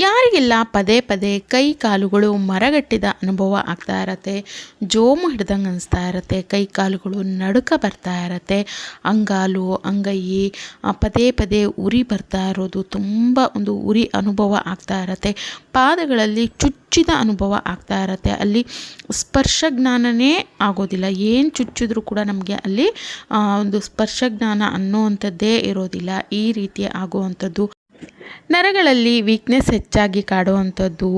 ಯಾರಿಗೆಲ್ಲ ಪದೇ ಪದೇ ಕೈ ಕಾಲುಗಳು ಮರಗಟ್ಟಿದ ಅನುಭವ ಆಗ್ತಾ ಇರತ್ತೆ, ಜೋಮು ಹಿಡ್ದಂಗೆ ಅನಿಸ್ತಾ ಇರತ್ತೆ, ಕೈ ಕಾಲುಗಳು ನಡುಕ ಬರ್ತಾ ಇರತ್ತೆ, ಅಂಗಾಲು, ಅಂಗೈ ಪದೇ ಪದೇ ಉರಿ ಬರ್ತಾ ಇರೋದು ತುಂಬ ಒಂದು ಉರಿ ಅನುಭವ ಆಗ್ತಾ ಇರತ್ತೆ. ಪಾದಗಳಲ್ಲಿ ಚುಚ್ಚಿದ ಅನುಭವ ಆಗ್ತಾ ಇರತ್ತೆ. ಅಲ್ಲಿ ಸ್ಪರ್ಶ ಜ್ಞಾನನೇ ಆಗೋದಿಲ್ಲ. ಏನು ಚುಚ್ಚಿದ್ರೂ ಕೂಡ ನಮಗೆ ಅಲ್ಲಿ ಒಂದು ಸ್ಪರ್ಶ ಜ್ಞಾನ ಅನ್ನೋವಂಥದ್ದೇ ಇರೋದಿಲ್ಲ. ಈ ರೀತಿ ಆಗುವಂಥದ್ದು. ನರಗಳಲ್ಲಿ ವೀಕ್ನೆಸ್ ಹೆಚ್ಚಾಗಿ ಕಾಡುವಂಥದ್ದು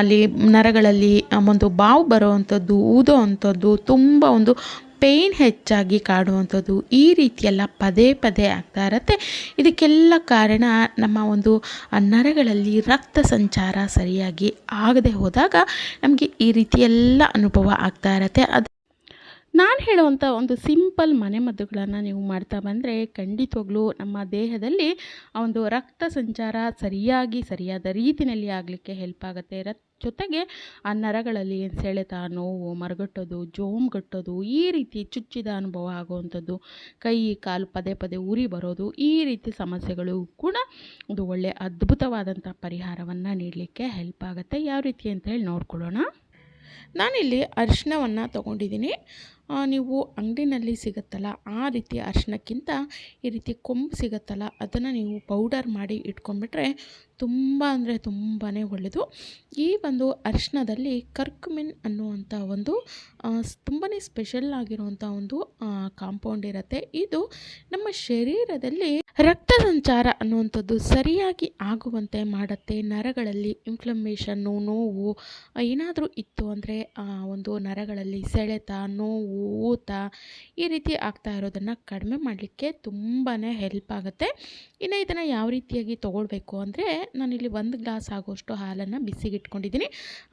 ಅಲ್ಲಿ ನರಗಳಲ್ಲಿ ಒಂದು ಬಾವು ಬರುವಂಥದ್ದು, ಊದೋ ಅಂಥದ್ದು ತುಂಬ ಒಂದು ಪೇಯ್ನ್ ಹೆಚ್ಚಾಗಿ ಕಾಡುವಂಥದ್ದು. ಈ ರೀತಿಯೆಲ್ಲ ಪದೇ ಪದೇ ಆಗ್ತಾ ಇರತ್ತೆ. ಇದಕ್ಕೆಲ್ಲ ಕಾರಣ ನಮ್ಮ ಒಂದು ನರಗಳಲ್ಲಿ ರಕ್ತ ಸಂಚಾರ ಸರಿಯಾಗಿ ಆಗದೆ ಹೋದಾಗ ನಮಗೆ ಈ ರೀತಿಯೆಲ್ಲ ಅನುಭವ ಆಗ್ತಾ ಇರತ್ತೆ. ಅದು ನಾನು ಹೇಳುವಂಥ ಒಂದು ಸಿಂಪಲ್ ಮನೆಮದ್ದುಗಳನ್ನು ನೀವು ಮಾಡ್ತಾ ಬಂದರೆ ಖಂಡಿತವಾಗ್ಲೂ ನಮ್ಮ ದೇಹದಲ್ಲಿ ಒಂದು ರಕ್ತ ಸಂಚಾರ ಸರಿಯಾಗಿ, ಸರಿಯಾದ ರೀತಿಯಲ್ಲಿ ಆಗಲಿಕ್ಕೆ ಹೆಲ್ಪ್ ಆಗುತ್ತೆ. ರ ಜೊತೆಗೆ ಆ ನರಗಳಲ್ಲಿ ಸೆಳೆತ, ನೋವು, ಮರಗಟ್ಟೋದು ಜೋಮ್ಗಟ್ಟೋದು ಈ ರೀತಿ ಚುಚ್ಚಿದ ಅನುಭವ ಆಗುವಂಥದ್ದು, ಕೈ, ಕಾಲು ಪದೇ ಪದೇ ಉರಿ ಬರೋದು, ಈ ರೀತಿ ಸಮಸ್ಯೆಗಳು ಕೂಡ ಒಂದು ಒಳ್ಳೆಯ ಅದ್ಭುತವಾದಂಥ ಪರಿಹಾರವನ್ನು ನೀಡಲಿಕ್ಕೆ ಹೆಲ್ಪ್ ಆಗುತ್ತೆ. ಯಾವ ರೀತಿ ಅಂತ ಹೇಳಿ ನೋಡ್ಕೊಳ್ಳೋಣ. ನಾನಿಲ್ಲಿ ಅರಿಶಿಣವನ್ನು ತಗೊಂಡಿದ್ದೀನಿ. ನೀವು ಅಂಗಡಿನಲ್ಲಿ ಸಿಗುತ್ತಲ್ಲ, ಆ ರೀತಿ ಅರಿಶಿಣಕ್ಕಿಂತ ಈ ರೀತಿ ಕೊಂಬು ಸಿಗುತ್ತಲ್ಲ, ಅದನ್ನು ನೀವು ಪೌಡರ್ ಮಾಡಿ ಇಟ್ಕೊಂಡ್ಬಿಟ್ರೆ ತುಂಬ ಅಂದರೆ ತುಂಬಾ ಒಳ್ಳೆಯದು ಈ ಒಂದು ಅರಿಶಿಣದಲ್ಲಿ ಕರ್ಕುಮಿನ್ ಅನ್ನುವಂಥ ಒಂದು ತುಂಬಾ ಸ್ಪೆಷಲ್ ಆಗಿರುವಂಥ ಒಂದು ಕಾಂಪೌಂಡ್ ಇರುತ್ತೆ. ಇದು ನಮ್ಮ ಶರೀರದಲ್ಲಿ ರಕ್ತ ಸಂಚಾರ ಅನ್ನುವಂಥದ್ದು ಸರಿಯಾಗಿ ಆಗುವಂತೆ ಮಾಡುತ್ತೆ. ನರಗಳಲ್ಲಿ ಇನ್ಫ್ಲಮೇಷನ್ನು ನೋವು, ಏನಾದರೂ ಇತ್ತು ಅಂದರೆ ಒಂದು ನರಗಳಲ್ಲಿ ಸೆಳೆತ, ನೋವು, ಊತ ಈ ರೀತಿ ಆಗ್ತಾ ಇರೋದನ್ನು ಕಡಿಮೆ ಮಾಡಲಿಕ್ಕೆ ತುಂಬಾ ಹೆಲ್ಪ್ ಆಗುತ್ತೆ. ಇನ್ನು ಇದನ್ನು ಯಾವ ರೀತಿಯಾಗಿ ತೊಗೊಳ್ಬೇಕು ಅಂದರೆ, ನಾನಿಲ್ಲಿ ಒಂದು ಗ್ಲಾಸ್ ಆಗುವಷ್ಟು ಹಾಲನ್ನು ಬಿಸಿಗಿಟ್ಕೊಂಡಿದ್ದೀನಿ.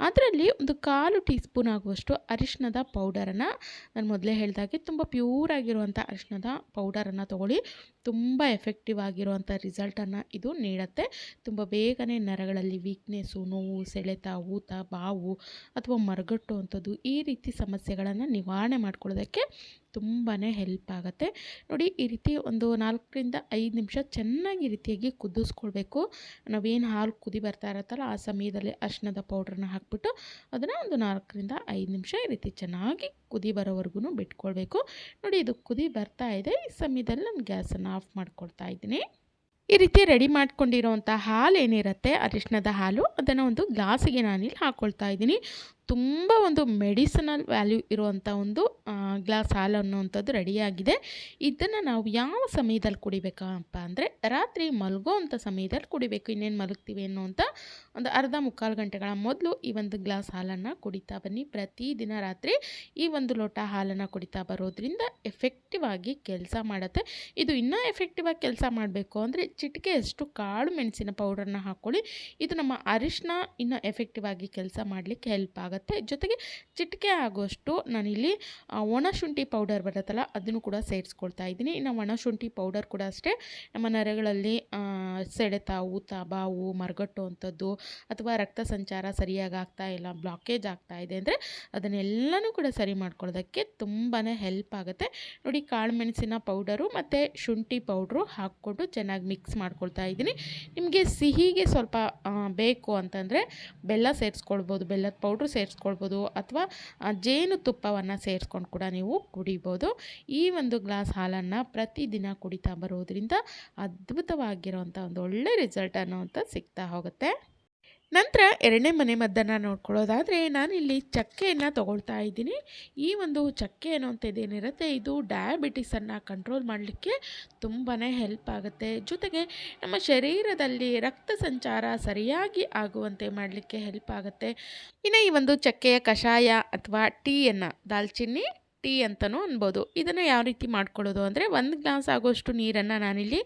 ಅದರಲ್ಲಿ ಒಂದು ಕಾಲು ಟೀ ಸ್ಪೂನ್ ಆಗುವಷ್ಟು ಅರಿಶಿಣದ ಪೌಡರನ್ನು ನಾನು ಮೊದಲೇ ಹೇಳಿದಾಗೆ ತುಂಬ ಪ್ಯೂರ್ ಆಗಿರುವಂಥ ಅರಿಶಿಣದ ಪೌಡರನ್ನು ತೊಗೊಳ್ಳಿ. ತುಂಬ ಎಫೆಕ್ಟಿವ್ ಆಗಿರುವಂಥ ರಿಸಲ್ಟನ್ನು ಇದು ನೀಡುತ್ತೆ. ತುಂಬ ಬೇಗನೆ ನರಗಳಲ್ಲಿ ವೀಕ್ನೆಸ್ಸು ನೋವು, ಸೆಳೆತ, ಊತ, ಬಾವು ಅಥವಾ ಮರಗಟ್ಟು ಅಂಥದ್ದು ಈ ರೀತಿ ಸಮಸ್ಯೆಗಳನ್ನು ನಿವಾರಣೆ ಮಾಡ್ಕೊಳ್ಳೋದಕ್ಕೆ ತುಂಬಾ ಹೆಲ್ಪ್ ಆಗುತ್ತೆ. ನೋಡಿ ಈ ರೀತಿ ಒಂದು ನಾಲ್ಕರಿಂದ ಐದು ನಿಮಿಷ ಚೆನ್ನಾಗಿ ರೀತಿಯಾಗಿ ಕುದಿಸ್ಕೊಳ್ಬೇಕು. ನಾವೇನು ಹಾಲು ಕುದಿ ಬರ್ತಾ ಇರುತ್ತಲ್ಲ, ಆ ಸಮಯದಲ್ಲಿ ಅರ್ಶಿನದ ಪೌಡ್ರನ್ನ ಹಾಕ್ಬಿಟ್ಟು ಅದನ್ನು ಒಂದು ನಾಲ್ಕರಿಂದ ಐದು ನಿಮಿಷ ಈ ರೀತಿ ಚೆನ್ನಾಗಿ ಕುದಿ ಬರೋವರೆಗೂ ಬಿಟ್ಕೊಳ್ಬೇಕು. ನೋಡಿ ಇದು ಕುದಿ ಬರ್ತಾ ಇದೆ. ಈ ಸಮಯದಲ್ಲಿ ನಾನು ಗ್ಯಾಸನ್ನು ಆಫ್ ಮಾಡ್ಕೊಳ್ತಾ ಇದ್ದೀನಿ. ಈ ರೀತಿ ರೆಡಿ ಮಾಡ್ಕೊಂಡಿರೋವಂಥ ಹಾಲು ಏನಿರುತ್ತೆ, ಅರಿಶಿಣದ ಹಾಲು, ಅದನ್ನು ಒಂದು ಗ್ಲಾಸಿಗೆ ನಾನಿಲ್ಲಿ ಹಾಕ್ಕೊಳ್ತಾ ಇದ್ದೀನಿ. ತುಂಬ ಒಂದು ಮೆಡಿಸನಲ್ ವ್ಯಾಲ್ಯೂ ಇರುವಂಥ ಒಂದು ಗ್ಲಾಸ್ ಹಾಲು ಅನ್ನುವಂಥದ್ದು ರೆಡಿಯಾಗಿದೆ. ಇದನ್ನು ನಾವು ಯಾವ ಸಮಯದಲ್ಲಿ ಕುಡಿಬೇಕಪ್ಪ ಅಂದರೆ ರಾತ್ರಿ ಮಲಗೋ ಅಂಥ ಸಮಯದಲ್ಲಿ ಕುಡಿಬೇಕು. ಇನ್ನೇನು ಮಲಗ್ತೀವಿ ಅನ್ನೋವಂಥ ಒಂದು ಅರ್ಧ ಮುಕ್ಕಾಲು ಗಂಟೆಗಳ ಮೊದಲು ಈ ಒಂದು ಗ್ಲಾಸ್ ಹಾಲನ್ನು ಕುಡಿತಾ ಬನ್ನಿ. ಪ್ರತಿದಿನ ರಾತ್ರಿ ಈ ಒಂದು ಲೋಟ ಹಾಲನ್ನು ಕುಡಿತಾ ಬರೋದ್ರಿಂದ ಎಫೆಕ್ಟಿವ್ ಆಗಿ ಕೆಲಸ ಮಾಡುತ್ತೆ. ಇದು ಇನ್ನೂ ಎಫೆಕ್ಟಿವ್ ಆಗಿ ಕೆಲಸ ಮಾಡಬೇಕು ಅಂದರೆ ಚಿಟಿಕೆಯಷ್ಟು ಕಾಳು ಮೆಣಸಿನ ಪೌಡರ್ನ ಹಾಕ್ಕೊಳ್ಳಿ ಇದು ನಮ್ಮ ಅರಿಶಿನ ಇನ್ನೂ ಎಫೆಕ್ಟಿವ್ ಆಗಿ ಕೆಲಸ ಮಾಡಲಿಕ್ಕೆ ಹೆಲ್ಪ್ ಆಗುತ್ತೆ. ಜೊತೆಗೆ ಚಿಟಿಕೆ ಆಗುವಷ್ಟು ನಾನಿಲ್ಲಿ ಒಣಶುಂಠಿ ಒಣ ಶುಂಠಿ ಪೌಡರ್ ಬರುತ್ತಲ್ಲ, ಅದನ್ನು ಕೂಡ ಸೇರಿಸ್ಕೊಳ್ತಾ ಇದ್ದೀನಿ. ಇನ್ನು ಒಣ ಶುಂಠಿ ಪೌಡರ್ ಕೂಡ ಅಷ್ಟೇ. ನಮ್ಮ ನರಗಳಲ್ಲಿ ಸೆಳೆತ, ಊತ, ಬಾವು, ಮರಗಟ್ಟು ಅಂಥದ್ದು ಅಥವಾ ರಕ್ತ ಸಂಚಾರ ಸರಿಯಾಗಿ ಆಗ್ತಾ ಇಲ್ಲ ಬ್ಲಾಕೇಜ್ ಆಗ್ತಾ ಇದೆ ಅಂದರೆ ಅದನ್ನೆಲ್ಲನೂ ಕೂಡ ಸರಿ ಮಾಡ್ಕೊಳ್ಳೋದಕ್ಕೆ ತುಂಬಾ ಹೆಲ್ಪ್ ಆಗುತ್ತೆ. ನೋಡಿ ಕಾಳು ಮೆಣಸಿನ ಪೌಡರು ಮತ್ತು ಶುಂಠಿ ಪೌಡ್ರು ಹಾಕ್ಕೊಂಡು ಚೆನ್ನಾಗಿ ಮಿಕ್ಸ್ ಮಾಡ್ಕೊಳ್ತಾ ಇದ್ದೀನಿ. ನಿಮಗೆ ಸಿಹಿಗೆ ಸ್ವಲ್ಪ ಬೇಕು ಅಂತಂದರೆ ಬೆಲ್ಲ ಸೇರಿಸ್ಕೊಳ್ಬೋದು. ಬೆಲ್ಲದ ಪೌಡ್ರು ಸೇರಿಸ್ಕೊಳ್ಬೋದು. ಅಥವಾ ಜೇನು ತುಪ್ಪವನ್ನು ಸೇರಿಸ್ಕೊಂಡು ಕೂಡ ನೀವು ಕುಡಿಬೋದು. ಈ ಒಂದು ಗ್ಲಾಸ್ ಹಾಲನ್ನು ಪ್ರತಿದಿನ ಕುಡಿತಾ ಬರೋದ್ರಿಂದ ಅದ್ಭುತವಾಗಿರುವಂಥ ಒಂದು ಒಳ್ಳೆ ರಿಸಲ್ಟ್ ಅನ್ನೋ ಅಂತ ಸಿಗ್ತಾ ಹೋಗುತ್ತೆ. ನಂತರ ಎರಡನೇ ಮನೆ ಮದ್ದನ್ನು ನೋಡ್ಕೊಳ್ಳೋದಾದರೆ ನಾನಿಲ್ಲಿ ಚಕ್ಕೆಯನ್ನು ತೊಗೊಳ್ತಾ ಇದ್ದೀನಿ. ಈ ಒಂದು ಚಕ್ಕೆ ಅನ್ನೋಂಥದ್ದು ಏನಿರುತ್ತೆ, ಇದು ಡಯಾಬಿಟಿಸನ್ನು ಕಂಟ್ರೋಲ್ ಮಾಡಲಿಕ್ಕೆ ತುಂಬಾ ಹೆಲ್ಪ್ ಆಗುತ್ತೆ. ಜೊತೆಗೆ ನಮ್ಮ ಶರೀರದಲ್ಲಿ ರಕ್ತ ಸಂಚಾರ ಸರಿಯಾಗಿ ಆಗುವಂತೆ ಮಾಡಲಿಕ್ಕೆ ಹೆಲ್ಪ್ ಆಗುತ್ತೆ. ಇನ್ನು ಈ ಒಂದು ಚಕ್ಕೆಯ ಕಷಾಯ ಅಥವಾ ಟೀಯನ್ನು, ದಾಲ್ಚಿನ್ನಿ ಟೀ ಅಂತಲೂ ಅನ್ಬೋದು. ಇದನ್ನು ಯಾವ ರೀತಿ ಮಾಡ್ಕೊಳ್ಳೋದು ಅಂದರೆ ಒಂದು ಗ್ಲಾಸ್ ಆಗೋಷ್ಟು ನೀರನ್ನು ನಾನಿಲ್ಲಿ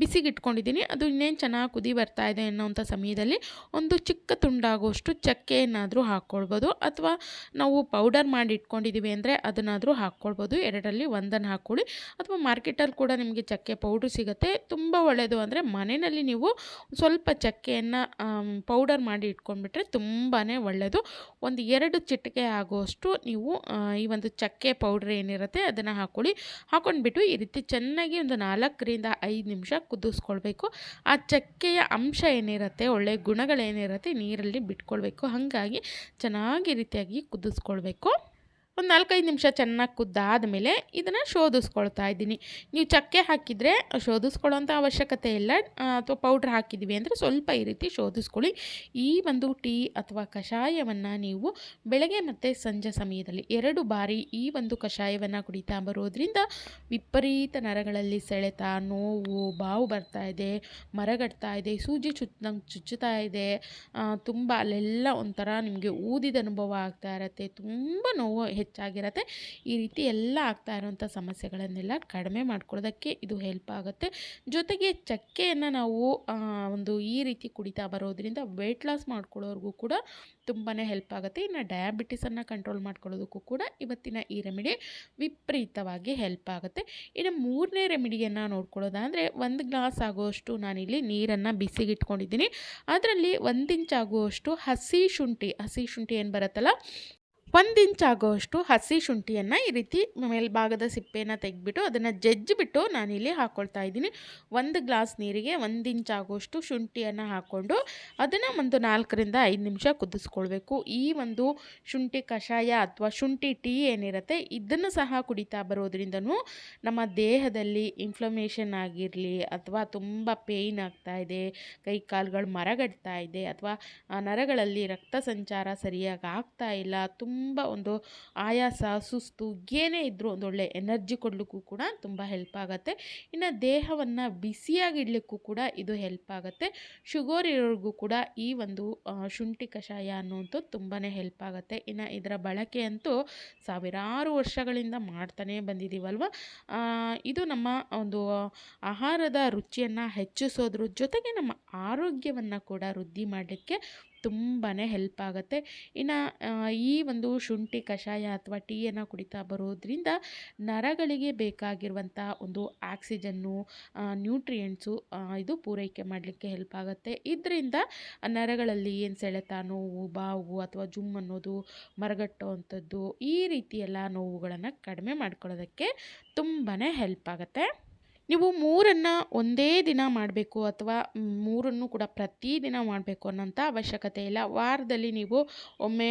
ಬಿಸಿಗಿಟ್ಕೊಂಡಿದ್ದೀನಿ. ಅದು ಇನ್ನೇನು ಚೆನ್ನಾಗಿ ಕುದಿ ಬರ್ತಾ ಇದೆ ಅನ್ನೋಂಥ ಸಮಯದಲ್ಲಿ ಒಂದು ಚಿಕ್ಕ ತುಂಡಾಗುವಷ್ಟು ಚಕ್ಕೆಯನ್ನಾದರೂ ಹಾಕ್ಕೊಳ್ಬೋದು. ಅಥವಾ ನಾವು ಪೌಡರ್ ಮಾಡಿ ಇಟ್ಕೊಂಡಿದ್ದೀವಿ ಅಂದರೆ ಅದನ್ನಾದರೂ ಹಾಕ್ಕೊಳ್ಬೋದು. ಎರಡರಲ್ಲಿ ಒಂದನ್ನು ಹಾಕ್ಕೊಳ್ಳಿ. ಅಥವಾ ಮಾರ್ಕೆಟಲ್ಲಿ ಕೂಡ ನಿಮಗೆ ಚಕ್ಕೆ ಪೌಡ್ರ್ ಸಿಗುತ್ತೆ. ತುಂಬ ಒಳ್ಳೆಯದು ಅಂದರೆ ಮನೆಯಲ್ಲಿ ನೀವು ಸ್ವಲ್ಪ ಚಕ್ಕೆಯನ್ನು ಪೌಡರ್ ಮಾಡಿ ಇಟ್ಕೊಂಡ್ಬಿಟ್ರೆ ತುಂಬಾ ಒಳ್ಳೆಯದು ಒಂದು ಎರಡು ಚಿಟಿಕೆ ಆಗುವಷ್ಟು ನೀವು ಈ ಒಂದು ಚಕ್ಕೆ ಪೌಡ್ರ್ ಏನಿರುತ್ತೆ ಅದನ್ನು ಹಾಕ್ಕೊಳ್ಳಿ ಹಾಕ್ಕೊಂಡ್ಬಿಟ್ಟು ಈ ರೀತಿ ಚೆನ್ನಾಗಿ ಒಂದು ನಾಲ್ಕರಿಂದ ಐದು ನಿಮಿಷ ಕುದಿಸ್ಕೊಳ್ಬೇಕು. ಆ ಚಕ್ಕೆಯ ಅಂಶ ಏನಿರುತ್ತೆ ಒಳ್ಳೆಯ ಗುಣಗಳೇನಿರುತ್ತೆ, ನೀರಲ್ಲಿ ಬಿಟ್ಕೊಳ್ಬೇಕು. ಹಾಗಾಗಿ ಚೆನ್ನಾಗಿ ರೀತಿಯಾಗಿ ಕುದಿಸ್ಕೊಳ್ಬೇಕು. ಒಂದು ನಾಲ್ಕೈದು ನಿಮಿಷ ಚೆನ್ನಾಗಿ ಕುದ್ದಾದ ಮೇಲೆ ಇದನ್ನು ಶೋಧಿಸ್ಕೊಳ್ತಾ ಇದ್ದೀನಿ. ನೀವು ಚಕ್ಕೆ ಹಾಕಿದರೆ ಶೋಧಿಸ್ಕೊಳ್ಳೋಂಥ ಅವಶ್ಯಕತೆ ಇಲ್ಲ. ಅಥವಾ ಪೌಡ್ರ್ ಹಾಕಿದ್ದೀವಿ ಅಂದರೆ ಸ್ವಲ್ಪ ಈ ರೀತಿ ಶೋಧಿಸ್ಕೊಳ್ಳಿ. ಈ ಒಂದು ಟೀ ಅಥವಾ ಕಷಾಯವನ್ನು ನೀವು ಬೆಳಗ್ಗೆ ಮತ್ತು ಸಂಜೆ ಸಮಯದಲ್ಲಿ ಎರಡು ಬಾರಿ ಈ ಒಂದು ಕಷಾಯವನ್ನು ಕುಡಿತಾ ಬರೋದ್ರಿಂದ ವಿಪರೀತ ನರಗಳಲ್ಲಿ ಸೆಳೆತ ನೋವು, ಬಾವು ಬರ್ತಾ ಇದೆ ಮರಗಡ್ತಾ ಇದೆ, ಸೂಜಿ ಚುಚ್ಚಂಗೆ ಚುಚ್ಚುತ್ತಾ ಇದೆ. ತುಂಬ ಅಲ್ಲೆಲ್ಲ ಒಂಥರ ನಿಮಗೆ ಊದಿದ ಅನುಭವ ಆಗ್ತಾ ಇರತ್ತೆ. ತುಂಬ ನೋವು ಹೆಚ್ಚಾಗಿರತ್ತೆ. ಈ ರೀತಿ ಎಲ್ಲ ಆಗ್ತಾ ಇರೋಂಥ ಸಮಸ್ಯೆಗಳನ್ನೆಲ್ಲ ಕಡಿಮೆ ಮಾಡ್ಕೊಳ್ಳೋದಕ್ಕೆ ಇದು ಹೆಲ್ಪ್ ಆಗುತ್ತೆ. ಜೊತೆಗೆ ಚಕ್ಕೆಯನ್ನು ನಾವು ಒಂದು ಈ ರೀತಿ ಕುಡಿತಾ ಬರೋದ್ರಿಂದ ವೆಯ್ಟ್ ಲಾಸ್ ಮಾಡ್ಕೊಳ್ಳೋರ್ಗೂ ಕೂಡ ತುಂಬಾ ಹೆಲ್ಪ್ ಆಗುತ್ತೆ. ಇನ್ನು ಡಯಾಬಿಟಿಸನ್ನು ಕಂಟ್ರೋಲ್ ಮಾಡ್ಕೊಳ್ಳೋದಕ್ಕೂ ಕೂಡ ಇವತ್ತಿನ ಈ ರೆಮಿಡಿ ವಿಪರೀತವಾಗಿ ಹೆಲ್ಪ್ ಆಗುತ್ತೆ. ಇನ್ನು ಮೂರನೇ ರೆಮಿಡಿಯನ್ನು ನೋಡ್ಕೊಳ್ಳೋದಾದರೆ ಒಂದು ಗ್ಲಾಸ್ ಆಗುವಷ್ಟು ನಾನಿಲ್ಲಿ ನೀರನ್ನು ಬಿಸಿಗಿಟ್ಕೊಂಡಿದ್ದೀನಿ. ಅದರಲ್ಲಿ ಒಂದು ಹಸಿ ಶುಂಠಿ ಹಸಿ ಶುಂಠಿ ಏನು ಬರುತ್ತಲ್ಲ ಒಂದು ಇಂಚ್ ಆಗೋಷ್ಟು ಹಸಿ ಶುಂಠಿಯನ್ನು ಈ ರೀತಿ ಮೇಲ್ಭಾಗದ ಸಿಪ್ಪೆನ ತೆಗೆದ್ಬಿಟ್ಟು ಅದನ್ನು ಜಜ್ಜಿಬಿಟ್ಟು ನಾನಿಲ್ಲಿ ಹಾಕ್ಕೊಳ್ತಾ ಇದ್ದೀನಿ. ಒಂದು ಗ್ಲಾಸ್ ನೀರಿಗೆ ಒಂದು ಇಂಚ್ ಆಗೋಷ್ಟು ಶುಂಠಿಯನ್ನು ಹಾಕ್ಕೊಂಡು ಅದನ್ನು ಒಂದು ನಾಲ್ಕರಿಂದ ಐದು ನಿಮಿಷ ಕುದಿಸ್ಕೊಳ್ಬೇಕು. ಈ ಒಂದು ಶುಂಠಿ ಕಷಾಯ ಅಥವಾ ಶುಂಠಿ ಟೀ ಏನಿರುತ್ತೆ, ಇದನ್ನು ಸಹ ಕುಡಿತಾ ಬರೋದ್ರಿಂದನೂ ನಮ್ಮ ದೇಹದಲ್ಲಿ ಇನ್ಫ್ಲಮೇಷನ್ ಆಗಿರಲಿ ಅಥವಾ ತುಂಬ ಪೇಯ್ನ್ ಆಗ್ತಾ ಇದೆ, ಕೈ ಕಾಲುಗಳು ಮರಗಡ್ತಾ ಇದೆ ಅಥವಾ ನರಗಳಲ್ಲಿ ರಕ್ತ ಸಂಚಾರ ಸರಿಯಾಗಿ ಆಗ್ತಾ ಇಲ್ಲ, ತುಂಬ ತುಂಬ ಒಂದು ಆಯಾಸ, ಸುಸ್ತು, ಏನೇ ಇದ್ದರೂ ಒಂದೊಳ್ಳೆ ಎನರ್ಜಿ ಕೊಡಲಿಕ್ಕೂ ಕೂಡ ತುಂಬ ಹೆಲ್ಪ್ ಆಗುತ್ತೆ. ಇನ್ನು ದೇಹವನ್ನು ಬಿಸಿಯಾಗಿಡಲಿಕ್ಕೂ ಕೂಡ ಇದು ಹೆಲ್ಪ್ ಆಗುತ್ತೆ. ಶುಗರ್ ಇರೋರಿಗೂ ಕೂಡ ಈ ಒಂದು ಶುಂಠಿ ಕಷಾಯ ಅನ್ನುವಂಥದ್ದು ತುಂಬಾ ಹೆಲ್ಪ್ ಆಗುತ್ತೆ. ಇನ್ನು ಇದರ ಬಳಕೆ ಅಂತೂ ಸಾವಿರಾರು ವರ್ಷಗಳಿಂದ ಮಾಡ್ತಾನೇ ಬಂದಿದ್ದೀವಲ್ವ ಇದು ನಮ್ಮ ಒಂದು ಆಹಾರದ ರುಚಿಯನ್ನು ಹೆಚ್ಚಿಸೋದ್ರ ಜೊತೆಗೆ ನಮ್ಮ ಆರೋಗ್ಯವನ್ನು ಕೂಡ ವೃದ್ಧಿ ಮಾಡಲಿಕ್ಕೆ ತುಂಬಾ ಹೆಲ್ಪ್ ಆಗುತ್ತೆ. ಇನ್ನು ಈ ಒಂದು ಶುಂಠಿ ಕಷಾಯ ಅಥವಾ ಟೀಯನ್ನು ಕುಡಿತಾ ಬರೋದ್ರಿಂದ ನರಗಳಿಗೆ ಬೇಕಾಗಿರುವಂಥ ಒಂದು ಆಕ್ಸಿಜನ್ನು ನ್ಯೂಟ್ರಿಯೆಂಟ್ಸು ಇದು ಪೂರೈಕೆ ಮಾಡಲಿಕ್ಕೆ ಹೆಲ್ಪ್ ಆಗುತ್ತೆ. ಇದರಿಂದ ನರಗಳಲ್ಲಿ ಏನು ಸೆಳೆತ, ನೋವು, ಬಾವು ಅಥವಾ ಜುಮ್ ಅನ್ನೋದು ಮರಗಟ್ಟುವಂಥದ್ದು ಈ ರೀತಿಯೆಲ್ಲ ನೋವುಗಳನ್ನು ಕಡಿಮೆ ಮಾಡ್ಕೊಳ್ಳೋದಕ್ಕೆ ತುಂಬಾ ಹೆಲ್ಪ್ ಆಗುತ್ತೆ. ನೀವು ಮೂರನ್ನು ಒಂದೇ ದಿನ ಮಾಡಬೇಕು ಅಥವಾ ಮೂರನ್ನು ಕೂಡ ಪ್ರತಿದಿನ ಮಾಡಬೇಕು ಅನ್ನೋಂಥ ಅವಶ್ಯಕತೆ ಇಲ್ಲ. ವಾರದಲ್ಲಿ ನೀವು ಒಮ್ಮೆ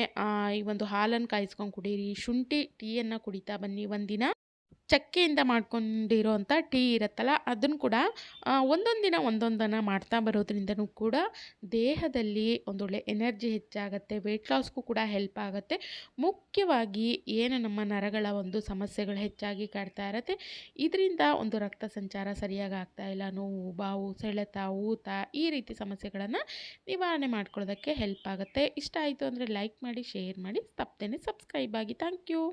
ಈ ಒಂದು ಹಾಲನ್ನು ಕಾಯಿಸ್ಕೊಂಡು ಕುಡೀರಿ, ಶುಂಠಿ ಟೀಯನ್ನು ಕುಡಿತಾ ಬನ್ನಿ ಒಂದಿನ. ಚಕ್ಕೆಯಿಂದ ಮಾಡ್ಕೊಂಡಿರೋ ಅಂಥ ಟೀ ಇರುತ್ತಲ್ಲ, ಅದನ್ನು ಕೂಡ ಒಂದೊಂದು ದಿನ ಒಂದೊಂದನ್ನು ಮಾಡ್ತಾ ಬರೋದ್ರಿಂದನೂ ಕೂಡ ದೇಹದಲ್ಲಿ ಒಂದೊಳ್ಳೆ ಎನರ್ಜಿ ಹೆಚ್ಚಾಗುತ್ತೆ ವೆಯ್ಟ್ ಲಾಸ್ಗೂ ಕೂಡ ಹೆಲ್ಪ್ ಆಗುತ್ತೆ. ಮುಖ್ಯವಾಗಿ ಏನು ನಮ್ಮ ನರಗಳ ಒಂದು ಸಮಸ್ಯೆಗಳು ಹೆಚ್ಚಾಗಿ ಕಾಡ್ತಾ ಇರುತ್ತೆ, ಇದರಿಂದ ಒಂದು ರಕ್ತ ಸಂಚಾರ ಸರಿಯಾಗಿ ಆಗ್ತಾ ಇಲ್ಲ, ನೋವು, ಬಾವು, ಸೆಳೆತ, ಊತ, ಈ ರೀತಿ ಸಮಸ್ಯೆಗಳನ್ನು ನಿವಾರಣೆ ಮಾಡ್ಕೊಳ್ಳೋದಕ್ಕೆ ಹೆಲ್ಪ್ ಆಗುತ್ತೆ. ಇಷ್ಟ ಆಯಿತು ಅಂದರೆ ಲೈಕ್ ಮಾಡಿ ಶೇರ್ ಮಾಡಿ, ತಪ್ಪದೇನೆ ಸಬ್ಸ್ಕ್ರೈಬ್ ಆಗಿ. Thank you